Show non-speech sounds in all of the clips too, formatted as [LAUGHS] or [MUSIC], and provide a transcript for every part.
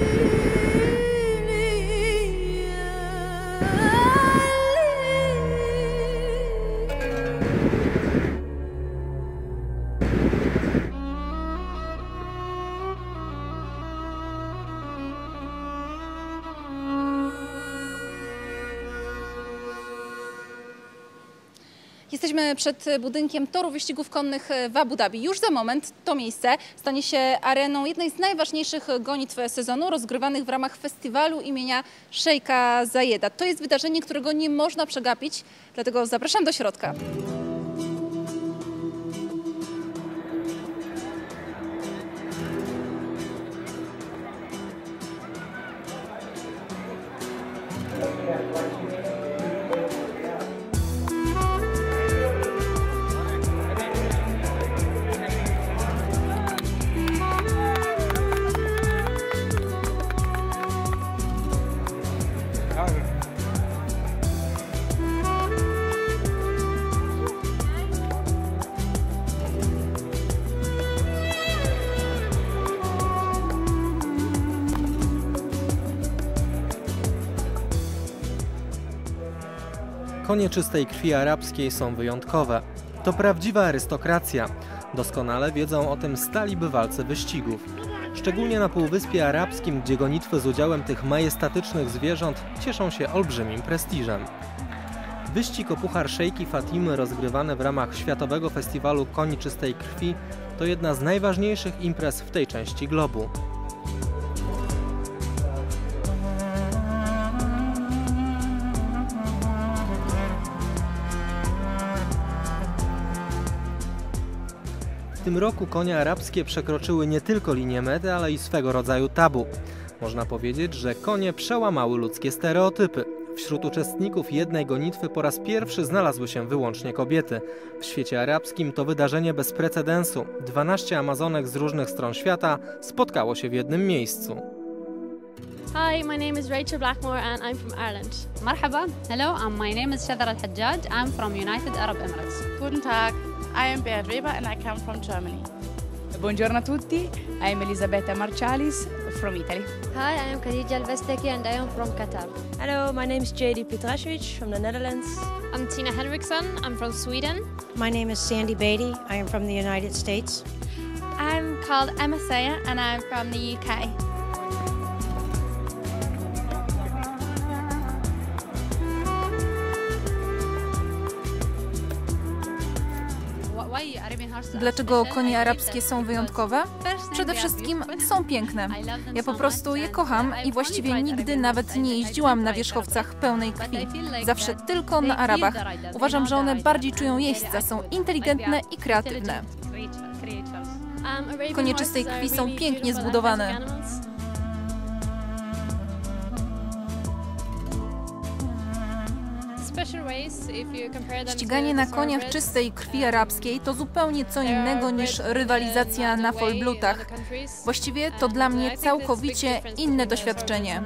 Thank you. Jesteśmy przed budynkiem toru wyścigów konnych w Abu Dhabi. Już za moment to miejsce stanie się areną jednej z najważniejszych gonitw sezonu, rozgrywanych w ramach festiwalu imienia Szejka Zajeda. To jest wydarzenie, którego nie można przegapić, dlatego zapraszam do środka. Konie czystej krwi arabskiej są wyjątkowe. To prawdziwa arystokracja. Doskonale wiedzą o tym stali bywalcy wyścigów. Szczególnie na Półwyspie Arabskim, gdzie gonitwy z udziałem tych majestatycznych zwierząt cieszą się olbrzymim prestiżem. Wyścig o Puchar Szejki Fatimy rozgrywany w ramach Światowego Festiwalu Koni Czystej Krwi to jedna z najważniejszych imprez w tej części globu. Tym roku konie arabskie przekroczyły nie tylko linię mety, ale i swego rodzaju tabu. Można powiedzieć, że konie przełamały ludzkie stereotypy. Wśród uczestników jednej gonitwy po raz pierwszy znalazły się wyłącznie kobiety. W świecie arabskim to wydarzenie bez precedensu. 12 Amazonek z różnych stron świata spotkało się w jednym miejscu. Hi, my name is Rachel Blackmore and I'm from Ireland. Marhaba. Hello, my name is Shadar Al-Hajjaj. I'm from United Arab Emirates. Guten Tag. I am Beat Weber and I come from Germany. Buongiorno a tutti, I am Elisabetta Marcialis from Italy. Hi, I am Khadija Alvesteki and I am from Qatar. Hello, my name is JD Petrasic from the Netherlands. I'm Tina Henriksson, I'm from Sweden. My name is Sandy Beatty. I am from the United States. I'm called Emma Saya and I'm from the UK. Dlaczego konie arabskie są wyjątkowe? Przede wszystkim są piękne. Ja po prostu je kocham i właściwie nigdy nawet nie jeździłam na wierzchowcach pełnej krwi. Zawsze tylko na Arabach. Uważam, że one bardziej czują jeźdźca, są inteligentne i kreatywne. Konie czystej krwi są pięknie zbudowane. Ściganie na koniach czystej krwi arabskiej to zupełnie co innego niż rywalizacja na folblutach. Właściwie to dla mnie całkowicie inne doświadczenie.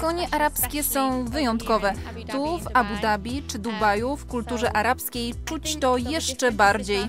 Konie arabskie są wyjątkowe. Tu, w Abu Dhabi czy Dubaju, w kulturze arabskiej czuć to jeszcze bardziej.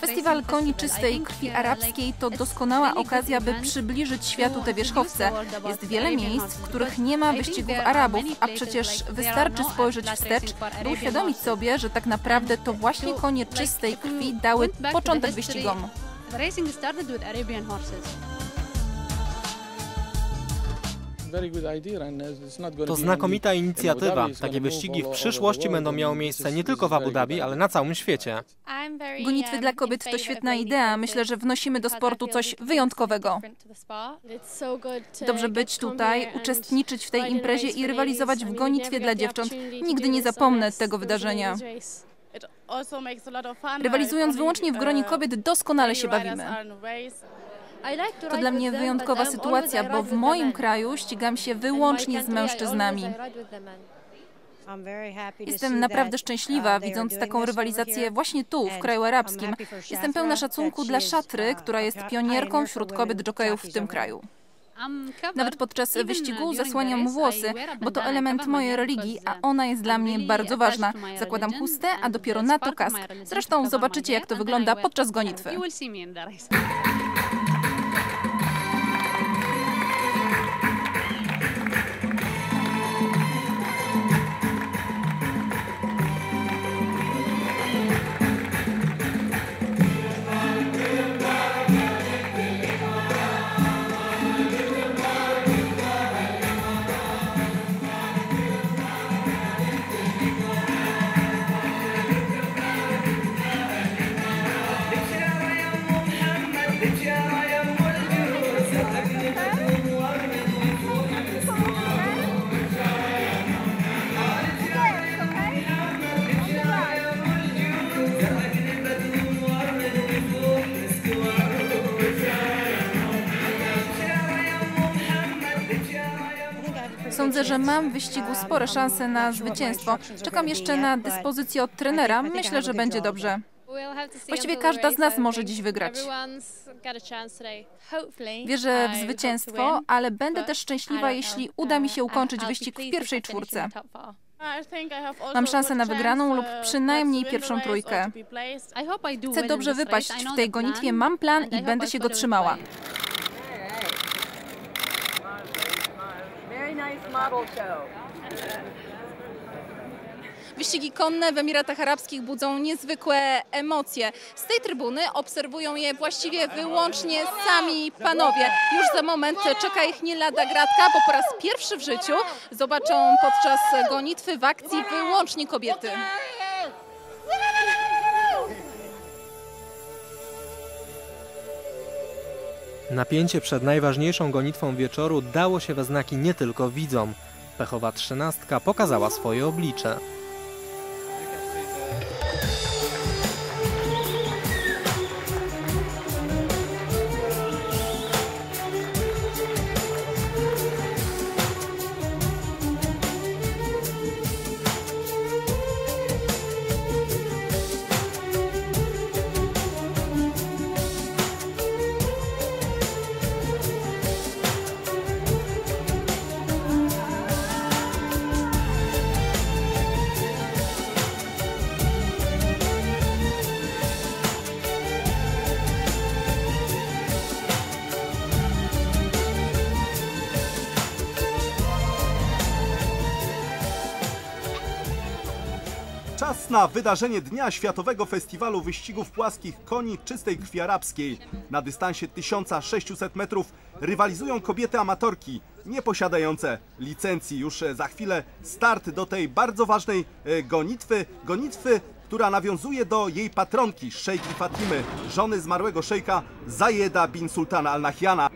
Festiwal Koni Czystej Krwi Arabskiej to doskonała okazja, by przybliżyć światu te wierzchowce. Jest wiele miejsc, w których nie ma wyścigów Arabów, a przecież wystarczy spojrzeć wstecz, by uświadomić sobie, że tak naprawdę to właśnie konie czystej krwi dały początek wyścigom. The racing started with Arabian horses To znakomita inicjatywa. Takie wyścigi w przyszłości będą miały miejsce nie tylko w Abu Dhabi, ale na całym świecie. Gonitwy dla kobiet to świetna idea. Myślę, że wnosimy do sportu coś wyjątkowego. Dobrze być tutaj, uczestniczyć w tej imprezie i rywalizować w gonitwie dla dziewcząt. Nigdy nie zapomnę tego wydarzenia. Rywalizując wyłącznie w gronie kobiet, doskonale się bawimy. To dla mnie wyjątkowa sytuacja, bo w moim kraju ścigam się wyłącznie z mężczyznami. Jestem naprawdę szczęśliwa, widząc taką rywalizację właśnie tu, w kraju arabskim. Jestem pełna szacunku dla Szatry, która jest pionierką wśród kobiet jokejów w tym kraju. Nawet podczas wyścigu zasłaniam włosy, bo to element mojej religii, a ona jest dla mnie bardzo ważna. Zakładam chustę, a dopiero na to kask. Zresztą zobaczycie, jak to wygląda podczas gonitwy. [LAUGHS] Sądzę, że mam w wyścigu spore szanse na zwycięstwo. Czekam jeszcze na dyspozycję od trenera. Myślę, że będzie dobrze. Właściwie każda z nas może dziś wygrać. Wierzę w zwycięstwo, ale będę też szczęśliwa, jeśli uda mi się ukończyć wyścig w pierwszej czwórce. Mam szansę na wygraną lub przynajmniej pierwszą trójkę. Chcę dobrze wypaść w tej gonitwie, mam plan i będę się go trzymała. Wyścigi konne w Emiratach Arabskich budzą niezwykłe emocje. Z tej trybuny obserwują je właściwie wyłącznie sami panowie. Już za moment czeka ich nie lada gratka, bo po raz pierwszy w życiu zobaczą podczas gonitwy w akcji wyłącznie kobiety. Napięcie przed najważniejszą gonitwą wieczoru dało się we znaki nie tylko widzom. Pechowa trzynastka pokazała swoje oblicze. Czas na wydarzenie Dnia Światowego Festiwalu Wyścigów Płaskich Koni Czystej Krwi Arabskiej. Na dystansie 1600 metrów rywalizują kobiety amatorki, nieposiadające licencji. Już za chwilę start do tej bardzo ważnej e, gonitwy. Gonitwy, która nawiązuje do jej patronki, szejki Fatimy, żony zmarłego szejka Zajeda bin Sultana Al Nahyana.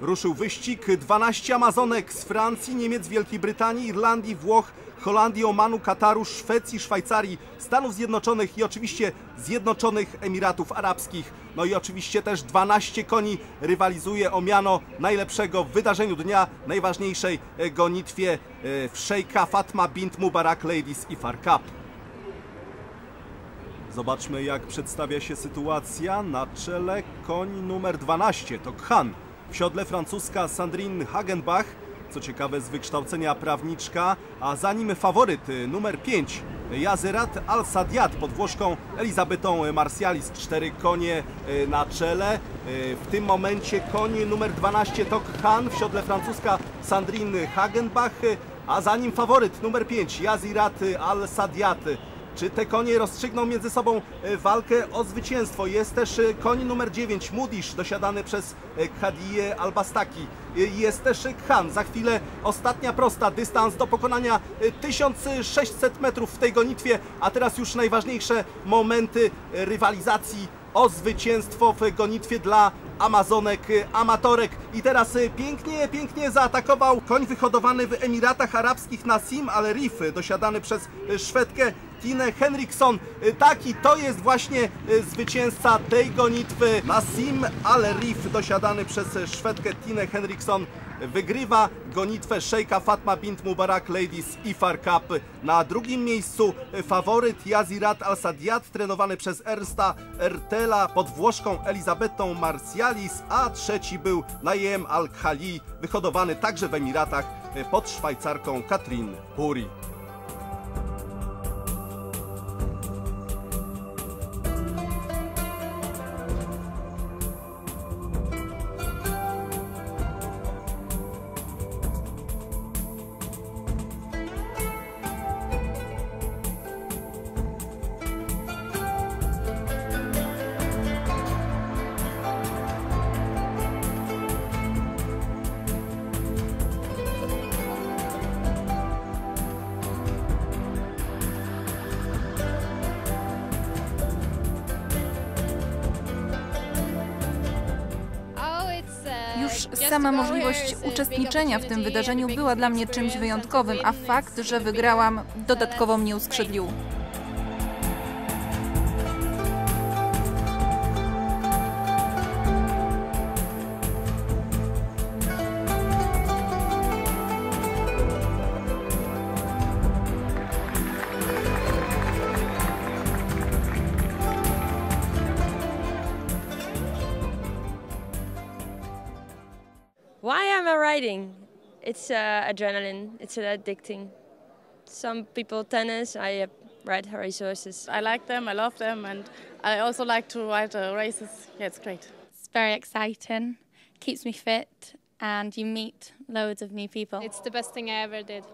Ruszył wyścig 12 Amazonek z Francji, Niemiec, Wielkiej Brytanii, Irlandii, Włoch, Holandii, Omanu, Kataru, Szwecji, Szwajcarii, Stanów Zjednoczonych i oczywiście Zjednoczonych Emiratów Arabskich. No i oczywiście też 12 koni rywalizuje o miano najlepszego w wydarzeniu dnia, najważniejszej e, gonitwie e, w Szejka Fatma bint Mubarak Ladies IFAR Cup. Zobaczmy jak przedstawia się sytuacja na czele koń numer 12 to Khan. W siodle francuska Sandrine Hagenbach, co ciekawe z wykształcenia prawniczka, a za nim faworyt y, numer 5 Jazyrat Al-Sadiat pod Włoszką Elizabetą Marcialis. Cztery konie y, na czele. Y, W tym momencie koń numer 12 to Khan w siodle francuska Sandrine Hagenbach, a za nim faworyt numer 5 Jazirat Al-Sadiat. Czy te konie rozstrzygną między sobą e, walkę o zwycięstwo? Jest też e, koń numer 9, Mudisz, dosiadany przez e, Khadije Albastaki. Jest też Khan. Za chwilę ostatnia prosta, dystans do pokonania e, 1600 metrów w tej gonitwie, a teraz już najważniejsze momenty rywalizacji o zwycięstwo w gonitwie dla Amazonek, amatorek. I teraz pięknie, pięknie zaatakował koń wyhodowany w Emiratach Arabskich Nassim Al Rif, y, dosiadany przez Szwedkę Tinę Henriksson. Y, Taki to jest właśnie y, zwycięzca tej gonitwy. Nassim Al Rif, dosiadany przez y, Szwedkę Tinę Henriksson. wygrywa gonitwę szejka Fatma bint Mubarak Ladies IFAR Cup. Na drugim miejscu faworyt Yazirat Al-Sadiat, trenowany przez Ernsta Ertela pod Włoszką Elizabetą Marcialis, a trzeci był Najem Al-Khali, wyhodowany także w Emiratach pod Szwajcarką Katrin Huri. Sama możliwość uczestniczenia w tym wydarzeniu była dla mnie czymś wyjątkowym, a fakt, że wygrałam, dodatkowo mnie uskrzydlił. Am I riding? It's uh, adrenaline. It's addicting. Some people tennis. I uh, ride race horses. I like them. I love them, and I also like to ride uh, races. Yeah, it's great. It's very exciting. Keeps me fit, and you meet loads of new people. It's the best thing I ever did.